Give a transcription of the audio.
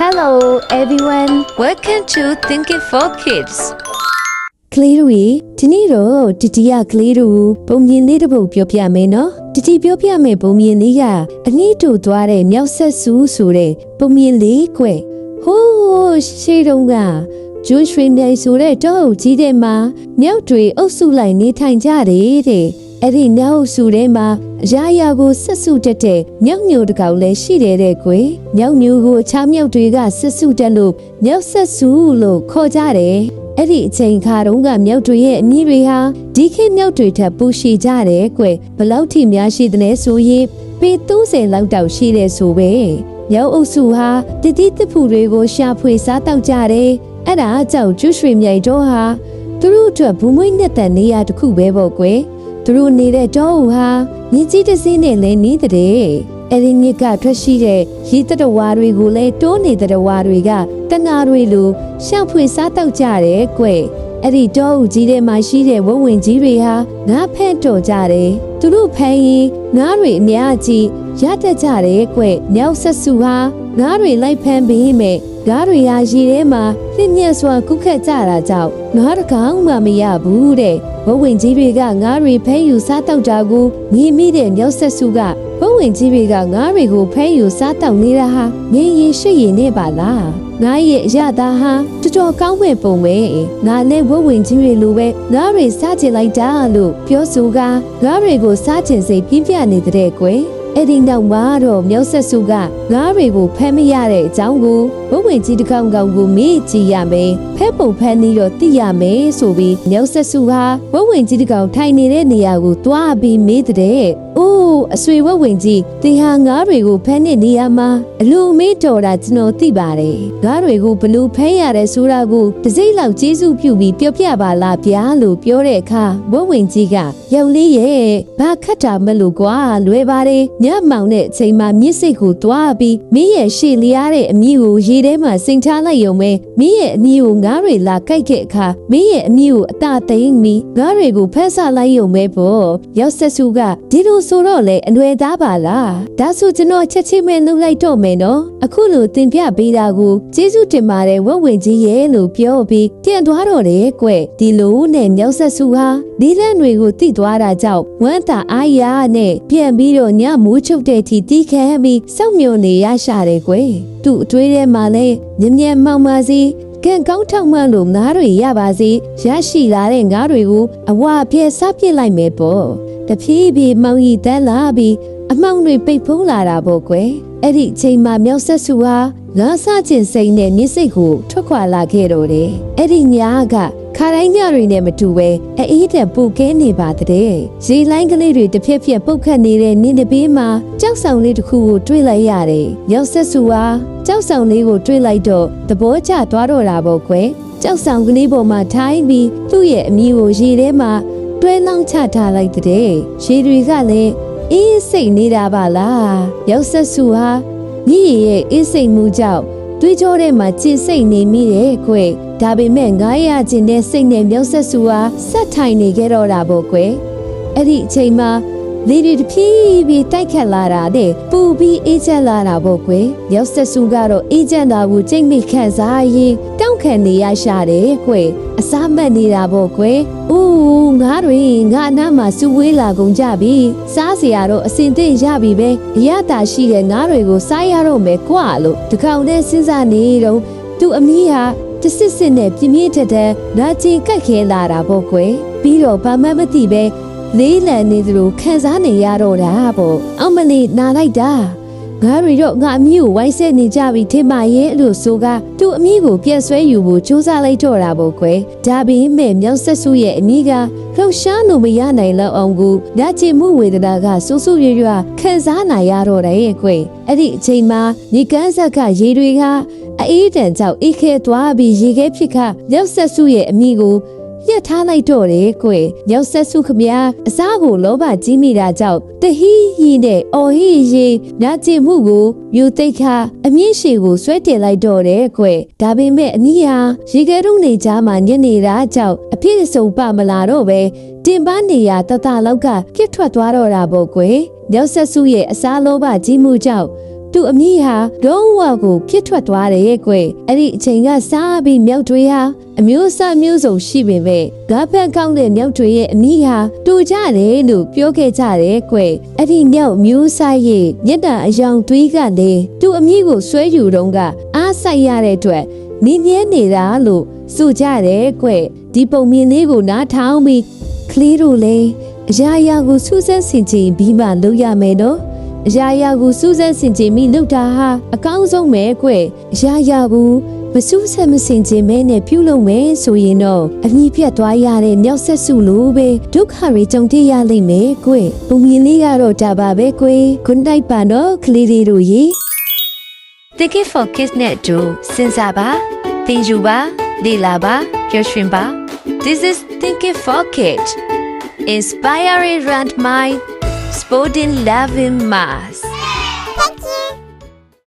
Hello everyone. Welcome to Thinking for Kids. ကလေးတို့ရေဒီနေ့တော့တတိယကလေးတို့ပုံမြင်လေးတစ်ပုဒ်ပြောပြမယ်နော်တတိပြောပြမယ်ပုံမြင်လေးကအနည်းတူသွားတဲ့မြောက်ဆက်စုဆိုတဲ့ပုံမြင်လေးကွဟိုးရှေးတုန်းကကျွန်းရွှေမြိုင်ဆိုတဲ့တောအုပ်ကြီးတဲ့မှာမြောက်တွေအုပ်စုလိုက်နေထိုင်ကြတယ်တဲ့ အဲ့ဒီမြောက်အုပ်စုထဲမှာအရာရာကိုဆက်စုတက်တဲ့မြောက်ညိုတကောင်လည်းရှိတယ်တဲ့ကွမြောက်ညိုကိုအခြားမြောက်တွေကဆက်စုတက်လို့မြောက်ဆက်စုလို့ခေါ်ကြတယ်အဲ့ဒီအချိန်ခါတုန်းကမြောက်တွေရဲ့အမည်တွေဟာဒီခေတ်မြောက်တွေထက်ပူရှိကြတယ်ကွဘလောက်ထိများရှိတဲ့လဲဆိုရင်ပေ30လောက်တောက်ရှိတယ်ဆိုပဲမြောက်အုပ်စုဟာတတိတဖူတွေကိုရှာဖွေစားတောက်ကြတယ်အဲ့ဒါအကြောင့်ကျွရွှေမြိုင်တော့ဟာသူတို့အတွက်ဘူးမွေးနဲ့တန်နေရတစ်ခုပဲပေါ့ကွ သူတို့နေတဲ့တောအုပ်ဟာမြကြီးတစ်စင်းနဲ့လဲနေတဲ့အဲ့ဒီမြစ်ကထွက်ရှိတဲ့ရေတတဝါတွေကိုလည်းတိုးနေတဲ့တဝါတွေကတငါတွေလိုရှောက်ဖွေစားတောက်ကြတယ်ကွအဲ့ဒီတောအုပ်ကြီးထဲမှာရှိတဲ့ဝဝဝင်ကြီးတွေဟာ ငါဖဲ့တော်ကြတယ်သူတို့ဖမ်းရင်ငါတွေအများကြီးရတတ်ကြတယ်ကွမြောက်ဆက်စုဟာငါတွေလိုက်ဖမ်းပြီးမဲ့ငါတွေဟာရေထဲမှာလင့်မြက်စွာကုခတ်ကြတာကြောင့်ငါတကောင်မှမရဘူးတဲ့ဝဝဝင်ကြီးတွေကငါတွေဖဲယူစားတောက်တာကိုမြင်မိတဲ့မြောက်ဆက်စုကဘုံဝင်ကြီးတွေကငါးတွေကိုဖဲယူစားတောက်နေတာဟာငင်းရင်ရှိရင်နေပါလားငါရဲ့အရသာဟာတော်တော်ကောင်းမဲ့ပုံပဲငါနဲ့ဘုံဝင်ကြီးတွေလိုပဲငါတွေစားချင်လိုက်တာလို့ပြောဆိုကငါတွေကိုစားချင်စိတ်ပြင်းပြနေတဲ့ကွယ်အဲ့ဒီနောက်မှာတော့မြောက်ဆက်စုကငါးတွေကိုဖမ်းမရတဲ့အကြောင်းကိုဘုံဝင်ကြီးတစ်ကောင်ကောင်ကိုမေ့ကြည့်ရမယ်ဖဲပုံဖမ်းနေတော့သိရမယ်ဆိုပြီးမြောက်ဆက်စုဟာဘုံဝင်ကြီးတစ်ကောင်ထိုင်နေတဲ့နေရာကိုတွားပြီးမေးတဲ့အိုးအဆွေဝက်ဝင်ကြီးတေဟာငါးတွေကိုဖမ်းနေနေရမှာအလူမေးတော်တာကျွန်တော်သိပါတယ်ငါးတွေကိုဘလူဖမ်းရတယ်ဆိုတာကိုတစ်စိမ့်လောက်ကျေးဇူးပြုပြီးပြောပြပါလားဗျာလို့ပြောတဲ့အခါဘုံဝင်ကြီးကရောက်လေးရဲ့ဘာခတ်တာမလို့ကွာလွယ်ပါတယ်ညမောင်တဲ့အချိန်မှာမြစ်စိတ်ကိုတွားပြီးမင်းရဲ့ရှေ့လျားတဲ့အမီးကိုရေထဲမှာစိန်ထားလိုက်ရုံပဲမင်းရဲ့အမီးကိုငါးတွေလာကြိုက်တဲ့အခါမင်းရဲ့အမီးကိုအတာသိမ့်ပြီးငါးတွေကိုဖက်ဆလိုက်ရုံပဲပေါ့ရောက်ဆက်စုကဒီလိုဆိုတော့လေအလွယ်သားပါလားဒါဆိုကျွန်တော်ချက်ချင်းပဲလုပ်လိုက်တော့မယ်နော်အခုလိုတင်ပြပေးတာကိုကျေးဇူးတင်ပါတယ်ဝက်ဝင်ကြီးရဲ့လို့ပြောပြီးပြန်သွားတော့တယ်ကွဒီလိုနဲ့မြောက်ဆက်စုဟာဒီလန့်တွေကိုတိသွားတာကြောင့်ဝမ်းသာအားရနဲ့ပြန်ပြီးတော့ညမိုးချုပ်တဲ့အထိတီးခံပြီးစောင့်မျှော်နေရရှာတယ်ကွသူ့အတွေးထဲမှာလဲမြင်မြန်မှောင်ပါစီကံကောင်းထောက်မှန်လို့ငါးတွေရပါစေရရှိလာတဲ့ငါးတွေကိုအဝအပြဲစားပစ်လိုက်မယ်ပေါ့တဖြည်းဖြည်းမောင်ရီတန်းလာပြီးအမောင်တွေပိတ်ဖုံးလာတာပေါ့ကွယ်အဲ့ဒီအချိန်မှာမြောက်ဆက်စုဟာငါးစားခြင်းစိတ်နဲ့မြစ်စိတ်ကိုထွက်ခွာလာခဲ့တော့တယ်အဲ့ဒီညာက ခါတိုင်းညတွေနဲ့မတူပဲအေးတဲ့ပူကဲနေပါတဲ့ရေလိုင်းကလေးတွေတစ်ဖြက်ဖြက်ပုတ်ခတ်နေတဲ့နင်းတပေးမှာကြောက်ဆောင်လေးတစ်ခုကိုတွေ့လိုက်ရတယ်ရောက်ဆက်စုဟာကြောက်ဆောင်လေးကိုတွေ့လိုက်တော့သဘောကျသွားတော့တာပေါ့ကွယ်ကြောက်ဆောင်ကလေးပေါ်မှာထိုင်းပြီးသူ့ရဲ့အမီးကိုရေထဲမှာတွဲလောင်းချထားလိုက်တဲ့ရေတွေကလည်းအေးစိတ်နေတာပါလားရောက်ဆက်စုဟာညီရဲ့အေးစိတ်မှုကြောင့်တွေးကြောထဲမှာကြင်စိတ်နေမိတယ်ကွယ် ဒါပေမဲ့ငားရခြင်းတဲ့စိတ်နဲ့မြောက်ဆက်စုဟာဆက်ထိုင်နေခဲ့တော့တာပေါ့ကွယ်အဲ့ဒီအချိန်မှာလေတွေတဖြည်းဖြည်းတိုက်ခတ်လာတာတဲ့ပူပြီးအေးချမ်းလာတာပေါ့ကွယ်ရောက်ဆက်စုကတော့အေးချမ်းတာကိုကြိတ်မိခံစားရင်တောင့်ခံနေရရှာတယ်ကွယ်အစားမတ်နေတာပေါ့ကွယ်ဦးငါတွေငါအနားမှာစူဝေးလာကုန်ကြပြီစားစရာတော့အစင်သင့်ရပြီပဲအရသာရှိတဲ့ငါတွေကိုစားရတော့မယ်ကွာလို့တကောင်နဲ့စဉ်းစားနေတော့သူ့အမီးဟာ တစစ်စစ်နဲ့ပြင်းပြင်းထန်ထန်နာကျင်ကတ်ခဲလာတာပေါ့ကွယ်ပြီးတော့ဘာမှမသိပဲလေးလံနေသလိုခံစားနေရတော့တာပေါ့အောင်မလေးနာလိုက်တာငါတွေတော့ငါအမီးကိုဝိုင်းဆက်နေကြပြီထင်ပါရဲ့လို့ဆိုကသူ့အမီးကိုပြက်ဆွဲယူဖို့စူးစမ်းလိုက်တော့တာပေါ့ကွယ်ဒါပေမဲ့မြောက်ဆက်စုရဲ့အမီးကလှုပ်ရှားလို့မရနိုင်လောက်အောင်ကိုဓာတ်ချင်မှုဝေဒနာကဆူဆူရွရွခံစားနိုင်ရတော့တယ်ရဲ့ကွယ်အဲ့ဒီအချိန်မှာညီကန်းဆက်ကရေတွေက အေးတန်ကြောင့်အိခဲသွားပြီးရေခဲဖြစ်ခမြောက်ဆက်စုရဲ့အမီးကိုပြတ်ထားလိုက်တော့တယ်ကွယ်။ရောက်ဆက်စုခမအစားကိုလောဘကြီးမိတာကြောင့်တဟီဟီနဲ့အော်ဟီရီနာကျင်မှုကိုယူသိခါအမြင့်ရှည်ကိုဆွဲတင်လိုက်တော့တယ်ကွယ်။ဒါပေမဲ့အနီးဟာရေခဲတုံးနေကြမှာညနေတာကြောင့်အဖြစ်အစုံပမလာတော့ပဲတင်ပန်းနေရတတလောက်ကပြစ်ထွက်သွားတော့တာပေါ့ကွယ်။ရောက်ဆက်စုရဲ့အစားလောဘကြီးမှုကြောင့် သူ့အမိဟာလုံးဝကိုပြစ်ထွက်သွားတယ်ကွယ်အဲ့ဒီအချိန်ကစားပြီးမြောက်တွေဟာအမျိုးအစားမျိုးစုံရှိပေမဲ့ဂါဖက်ကောင်းတဲ့မြောက်တွေရဲ့အမိဟာတူကြတယ်လို့ပြောခဲ့ကြတယ်ကွယ်အဲ့ဒီမြောက်မျိုးအစားရဲ့မြတ်တာအယောင်သွေးကလည်းသူ့အမိကိုဆွဲယူတော့ကအားဆိုင်ရတဲ့အတွက်နင်းမြဲနေတာလို့ဆိုကြတယ်ကွယ်ဒီပုံမြင်လေးကိုနားထောင်ပြီးကလေးတို့လည်းအရာရာကိုစူးစမ်းဆင်ခြင်ပြီးမှလုပ်ရမယ်နော် အရာရာကိုစူးစမ်းဆင်ခြင်မိလုပ်တာဟာအကောင်းဆုံးပဲကွအရာရာကိုမစူးစမ်းမဆင်ခြင်မဲနဲ့ပြုလုပ်မယ်ဆိုရင်တော့အမြင့်ပြတ်သွားရတဲ့မြောက်ဆက်စုလိုပဲဒုက္ခတွေကြုံတွေ့ရလိမ့်မယ်ကွပုံမြင်လေးကတော့ဒါပါပဲကွခွန်တိုက်ပါတော့ကလေးလေးတို့ရေ Thinking for Kids နဲ့အတူစဉ်းစားပါသင်ယူပါလေ့လာပါပျော်ရွှင်ပါ This is Thinking for Kids Inspiring Rand Mind Sport Love in Mass.